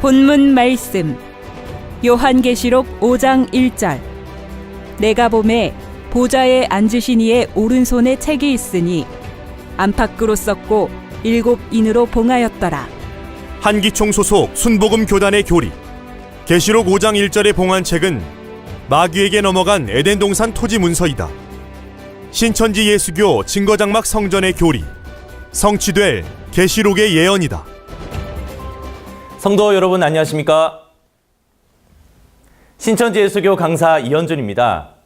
본문 말씀. 요한계시록 5장 1절. 내가 봄에 보좌에 앉으신 이의 오른손에 책이 있으니 안팎으로 썼고 일곱 인으로 봉하였더라. 한기총 소속 순복음 교단의 교리. 계시록 5장 1절의 봉안책은 마귀에게 넘어간 에덴 동산 토지 문서이다. 신천지 예수교 증거장막 성전의 교리. 성취될 계시록의 예언이다. 성도 여러분 안녕하십니까? 신천지 예수교 강사 이현준입니다.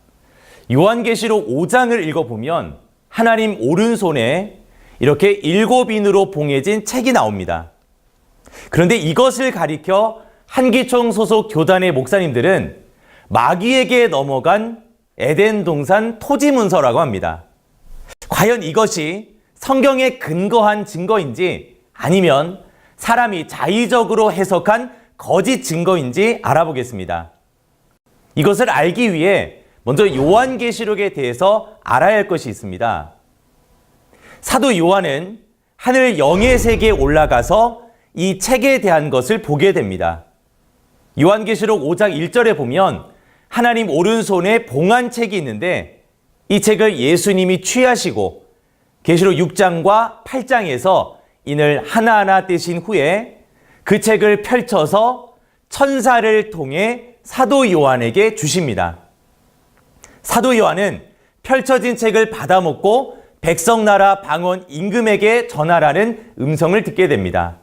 요한계시록 5장을 읽어보면 하나님 오른손에 이렇게 일곱 인으로 봉해진 책이 나옵니다. 그런데 이것을 가리켜 한기총 소속 교단의 목사님들은 마귀에게 넘어간 에덴 동산 토지 문서라고 합니다. 과연 이것이 성경에 근거한 증거인지 아니면 사람이 자의적으로 해석한 거짓 증거인지 알아보겠습니다. 이것을 알기 위해 먼저 요한계시록에 대해서 알아야 할 것이 있습니다. 사도 요한은 하늘 영의 세계에 올라가서 이 책에 대한 것을 보게 됩니다. 요한계시록 5장 1절에 보면 하나님 오른손에 봉한 책이 있는데 이 책을 예수님이 취하시고 계시록 6장과 8장에서 인을 하나하나 떼신 후에 그 책을 펼쳐서 천사를 통해 사도 요한에게 주십니다. 사도 요한은 펼쳐진 책을 받아먹고 백성나라 방언 임금에게 전하라는 음성을 듣게 됩니다.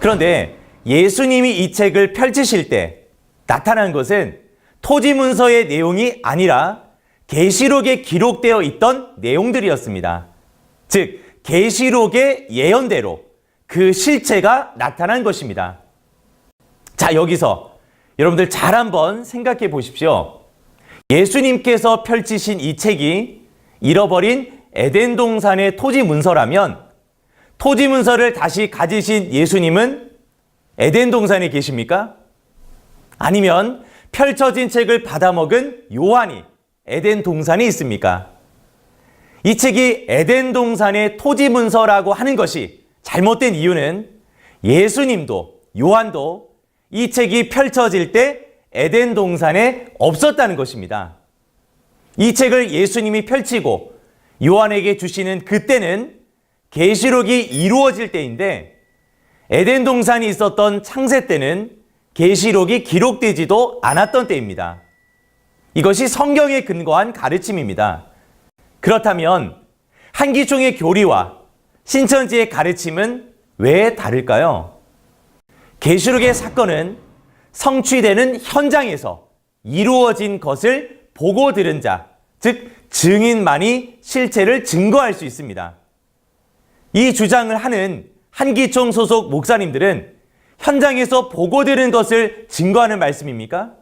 그런데 예수님이 이 책을 펼치실 때 나타난 것은 토지 문서의 내용이 아니라 계시록에 기록되어 있던 내용들이었습니다. 즉 계시록의 예언대로 그 실체가 나타난 것입니다. 자, 여기서 여러분들 잘 한번 생각해 보십시오. 예수님께서 펼치신 이 책이 잃어버린 에덴 동산의 토지 문서라면 토지 문서를 다시 가지신 예수님은 에덴 동산에 계십니까? 아니면 펼쳐진 책을 받아먹은 요한이 에덴 동산에 있습니까? 이 책이 에덴 동산의 토지 문서라고 하는 것이 잘못된 이유는 예수님도 요한도 이 책이 펼쳐질 때 에덴 동산에 없었다는 것입니다. 이 책을 예수님이 펼치고 요한에게 주시는 그때는 계시록이 이루어질 때인데 에덴 동산이 있었던 창세 때는 계시록이 기록되지도 않았던 때입니다. 이것이 성경에 근거한 가르침입니다. 그렇다면 한기총의 교리와 신천지의 가르침은 왜 다를까요? 계시록의 사건은 성취되는 현장에서 이루어진 것을 보고 들은 자, 즉 증인만이 실체를 증거할 수 있습니다. 이 주장을 하는 한기총 소속 목사님들은 현장에서 보고 들은 것을 증거하는 말씀입니까?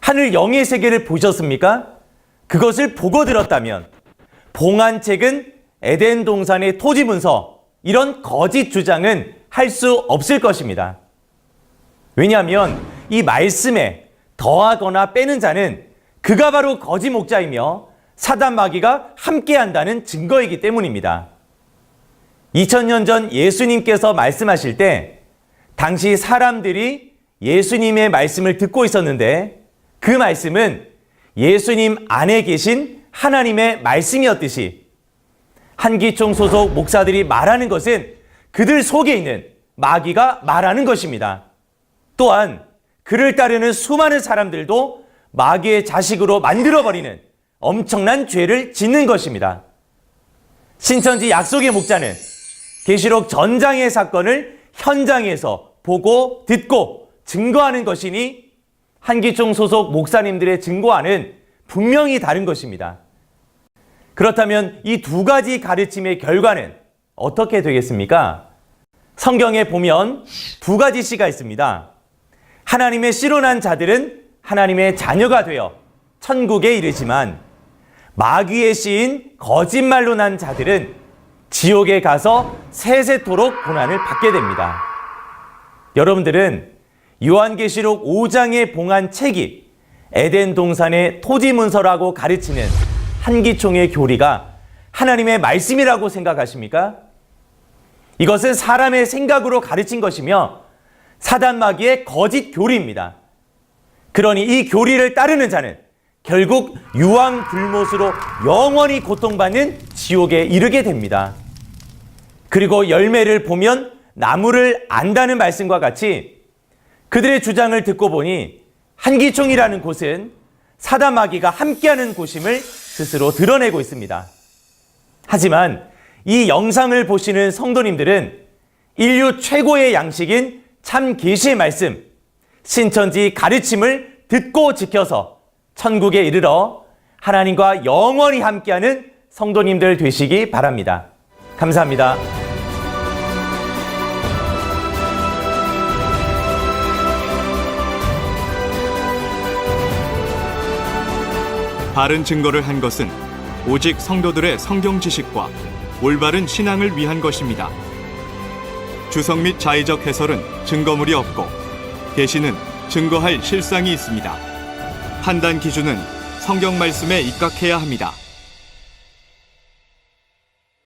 하늘 영의 세계를 보셨습니까? 그것을 보고 들었다면 봉한 책은 에덴 동산의 토지 문서 이런 거짓 주장은 할 수 없을 것입니다. 왜냐하면 이 말씀에 더하거나 빼는 자는 그가 바로 거짓 목자이며 사단 마귀가 함께한다는 증거이기 때문입니다. 2000년 전 예수님께서 말씀하실 때 당시 사람들이 예수님의 말씀을 듣고 있었는데 그 말씀은 예수님 안에 계신 하나님의 말씀이었듯이 한기총 소속 목사들이 말하는 것은 그들 속에 있는 마귀가 말하는 것입니다. 또한 그를 따르는 수많은 사람들도 마귀의 자식으로 만들어버리는 엄청난 죄를 짓는 것입니다. 신천지 약속의 목자는 계시록 전장의 사건을 현장에서 보고 듣고 증거하는 것이니 한기총 소속 목사님들의 증거와는 분명히 다른 것입니다. 그렇다면 이 두 가지 가르침의 결과는 어떻게 되겠습니까? 성경에 보면 두 가지 시가 있습니다. 하나님의 씨로 난 자들은 하나님의 자녀가 되어 천국에 이르지만 마귀의 씨인 거짓말로 난 자들은 지옥에 가서 세세토록 고난을 받게 됩니다. 여러분들은 요한계시록 5장에 봉한 책이 에덴 동산의 토지 문서라고 가르치는 한기총의 교리가 하나님의 말씀이라고 생각하십니까? 이것은 사람의 생각으로 가르친 것이며 사단 마귀의 거짓 교리입니다. 그러니 이 교리를 따르는 자는 결국 유황 불못으로 영원히 고통받는 지옥에 이르게 됩니다. 그리고 열매를 보면 나무를 안다는 말씀과 같이 그들의 주장을 듣고 보니 한기총이라는 곳은 사단 마귀가 함께하는 곳임을 스스로 드러내고 있습니다. 하지만 이 영상을 보시는 성도님들은 인류 최고의 양식인 참 계시의 말씀, 신천지 가르침을 듣고 지켜서 천국에 이르러 하나님과 영원히 함께하는 성도님들 되시기 바랍니다. 감사합니다. 바른 증거를 한 것은 오직 성도들의 성경 지식과 올바른 신앙을 위한 것입니다. 주석 및 자의적 해설은 증거물이 없고 계시는 증거할 실상이 있습니다. 판단 기준은 성경 말씀에 입각해야 합니다.